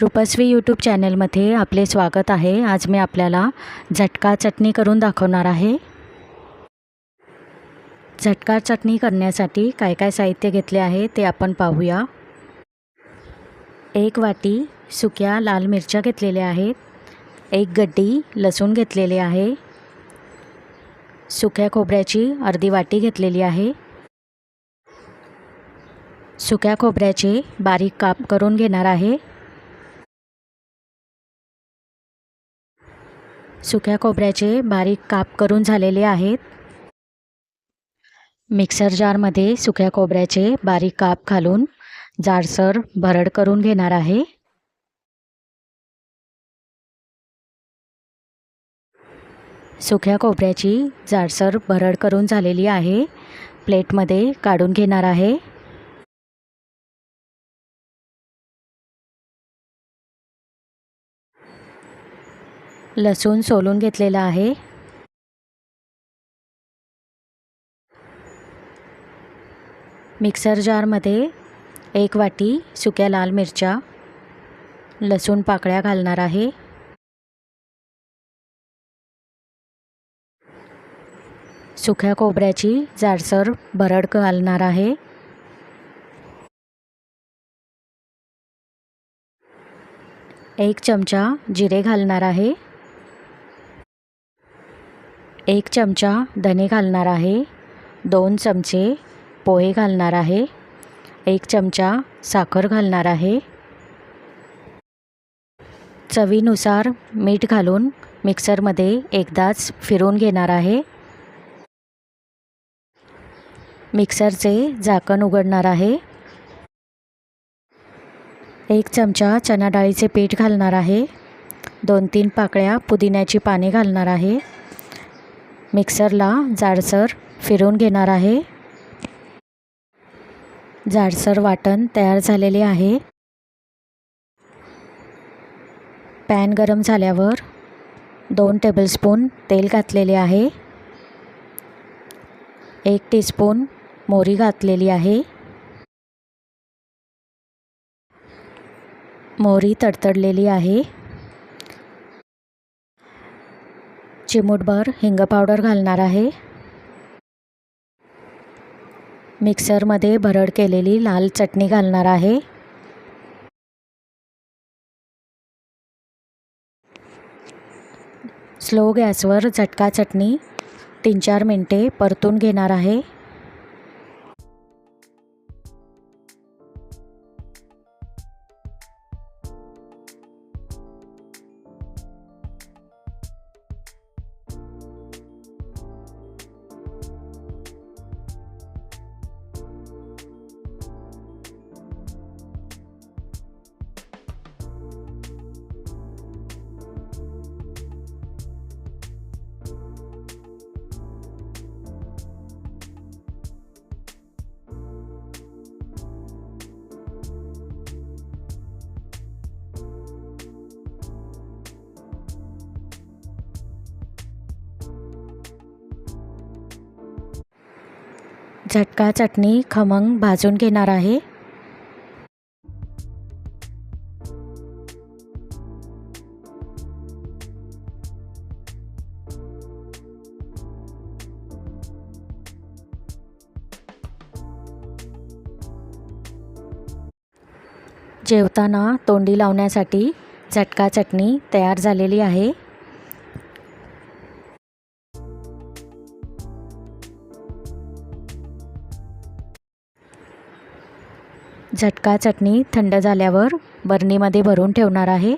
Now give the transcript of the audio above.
रुपस्वी YouTube चॅनलमध्ये आपले स्वागत आहे. आज मी आपल्याला झटका चटणी करून दाखवणार आहे. झटका चटणी करण्यासाठी काय काय साहित्य घेतले आहे ते आपण पाहूया. एक वाटी सुक्या लाल मिरच्या घेतलेल्या आहेत. एक गड्डी लसूण घेतलेले आहे. सुक्या खोबऱ्याची अर्धी वाटी घेतलेली आहे. सुक्या खोबऱ्याचे बारीक काप करून घेणार आहे. सुक्या खोबऱ्याचे बारीक काप करून झालेले आहेत. मिक्सर जारमध्ये सुक्या खोबऱ्याचे बारीक काप घालून जाडसर भरड करून घेणार आहे. सुक्या खोबऱ्याची जाडसर भरड करून झालेली आहे. प्लेटमध्ये काढून घेणार आहे. लसूण सोलून घेतलेला आहे. मिक्सर जारमध्ये एक वाटी सुक्या लाल मिरच्या लसूण पाकळ्या घालणार आहे. सुक्या खोबऱ्याची जाडसर भरड घालणार आहे. एक चमचा जिरे घालणार आहे. एक चमचा धने घालणार आहे दोन चमचे पोहे घालणार आहे एक चमचा साखर घालणार आहे. चवीनुसार मीठ घालून मिक्सरमध्ये एकदाच फिरून घेणार आहे. मिक्सरचे झाकण उघडणार आहे. एक चमचा चणाडाळीचे पीठ घालणार आहे. दोन तीन पाकळ्या पुदिन्याची पाने घालणार आहे. मिक्सरला जाडसर फिरवून घेणार आहे. जाडसर वाटण तयार झालेले आहे. पॅन गरम झाल्यावर दोन टेबलस्पून तेल घातलेले आहे. एक टीस्पून मोरी घातलेली आहे. मोहरी तडतडलेली आहे. चिमूटभर हिंग पावडर घालणार आहे. मिक्सरमध्ये भरड केलेली लाल चटणी घालणार आहे. स्लो गॅसवर झटका चटणी तीन चार मिनटे परतून घेणार आहे. झटका चटणी खमंग भाजून घेणार आहे. जेवताना तोंडी लावण्यासाठी झटका चटणी तयार झालेली आहे. झटका चटणी थंड झाल्यावर बरणीमध्ये भरून ठेवणार आहे.